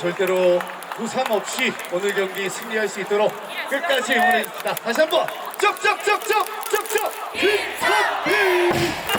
절대로 부상 없이 오늘 경기 승리할 수 있도록 끝까지 응원해줍시다. 다시 한번 쩍쩍쩍쩍 쩍쩍 김선빈!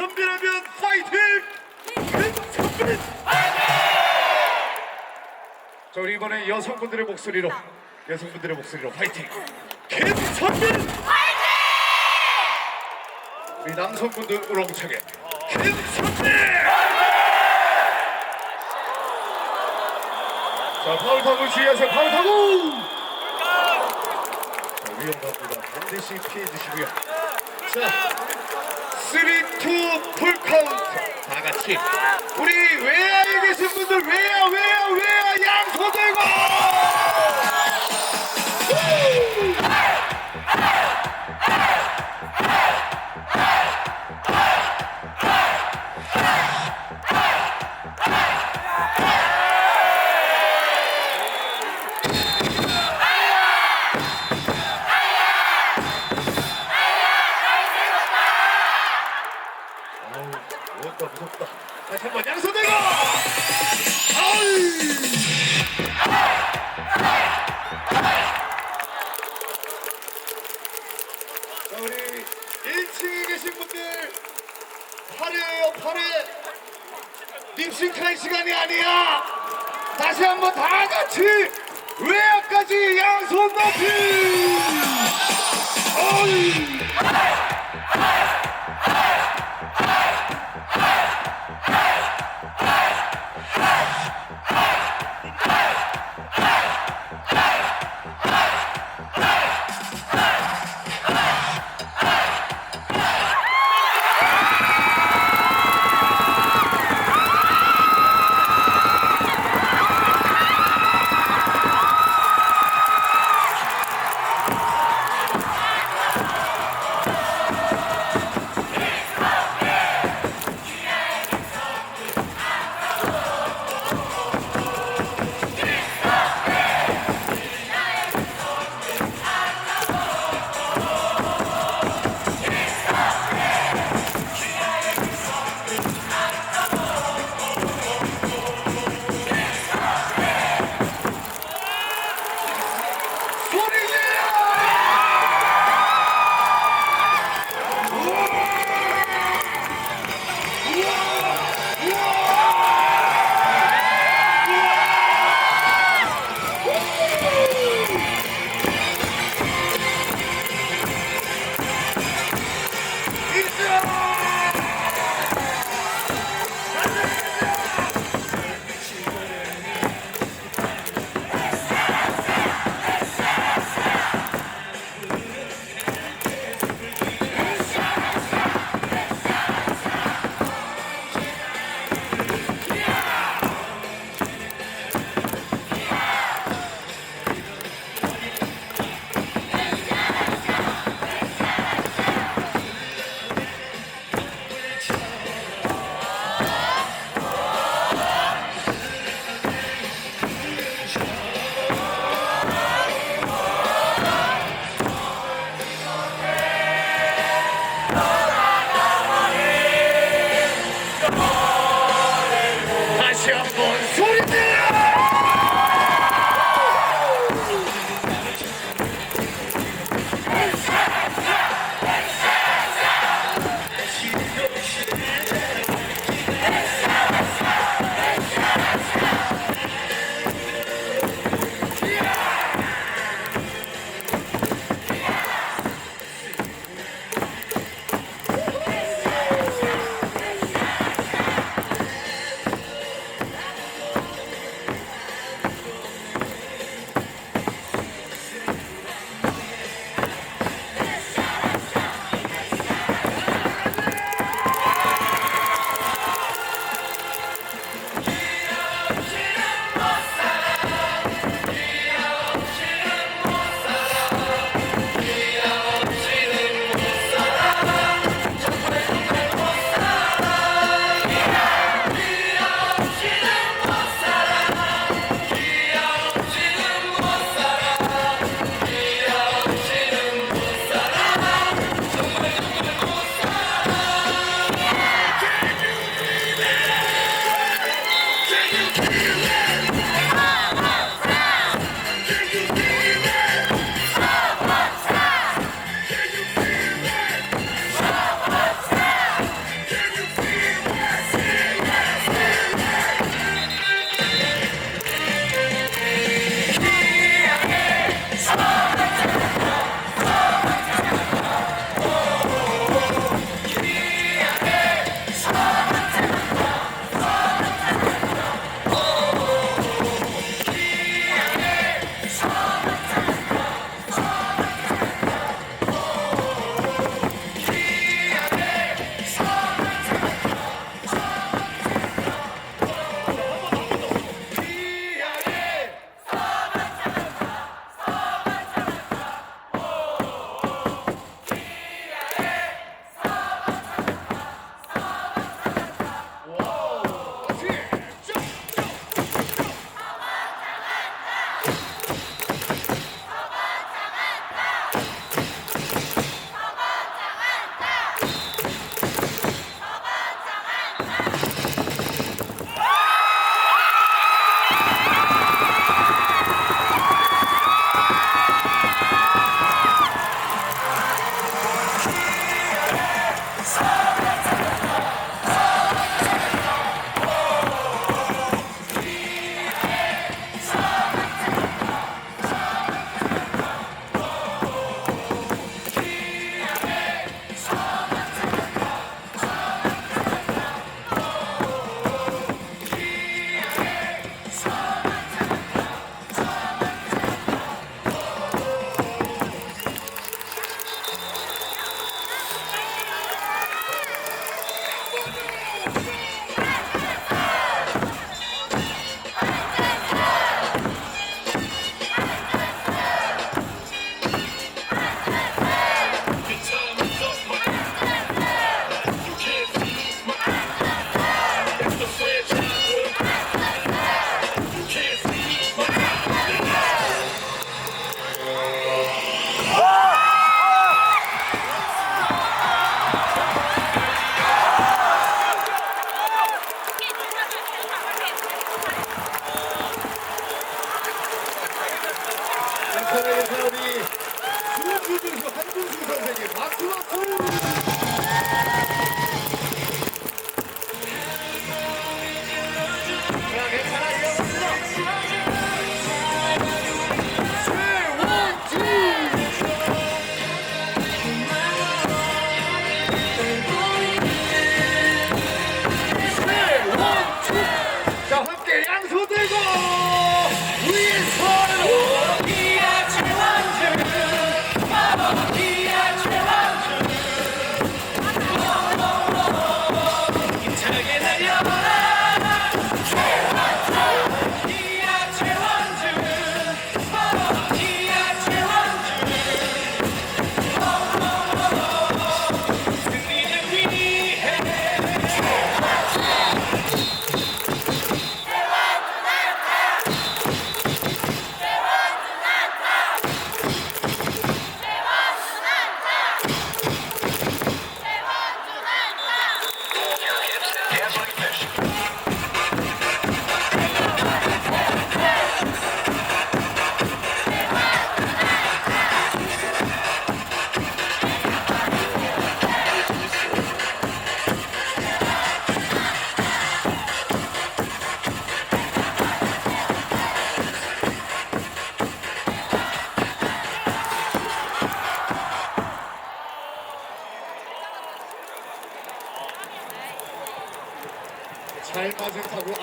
선빈하면 파이팅! 김선빈! 자, 우리 이번에 여성분들의 목소리로 여성분들의 목소리로 파이팅! 김선빈! 우리 남성분들 우렁차게 김선빈! 자, 파울 타고 주의하세요. 파울 타고! 자, 위험합니다. 반드시 피해 주시고요. 자, 3, 2, 풀 카운트. 다 같이. 우리 외야에 계신 분들, 외야, 외야, 외야, 양손 들고! 1층에 계신 분들, 팔이에요, 팔에. 립싱크할 시간이 아니야! 다시 한번 다 같이 외야까지 양손 높이! 어이!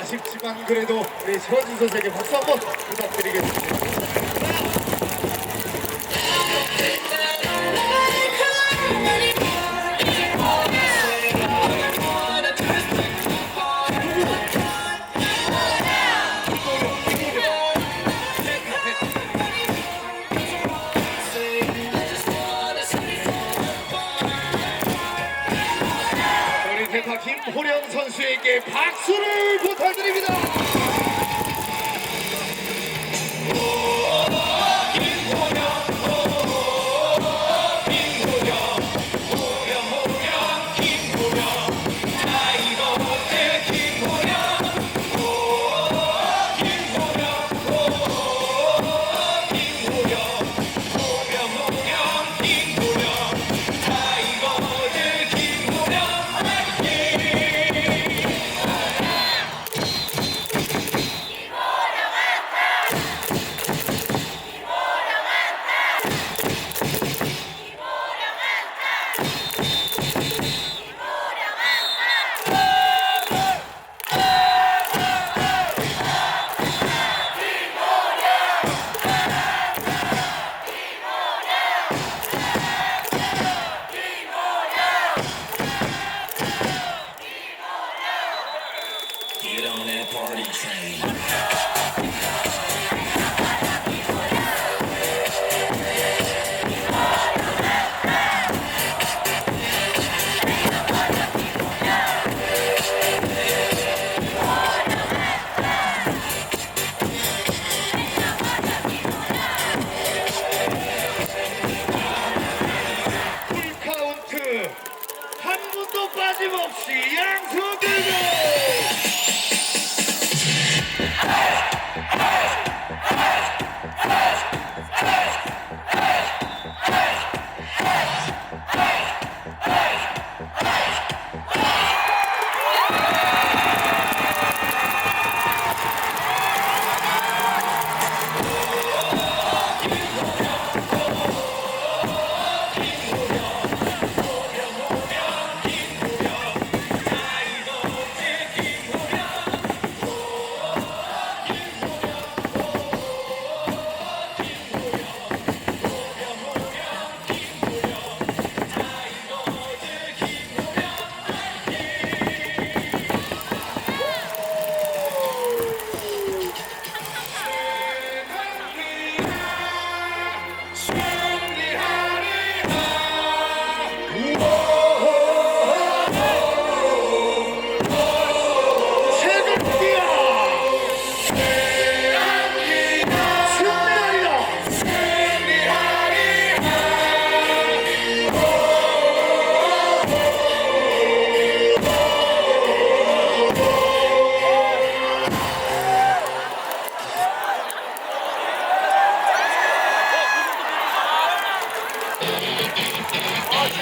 아쉽지만 그래도 우리 최원진 선수에게 박수 한번 부탁드리겠습니다. 함께 박수를 부탁드립니다.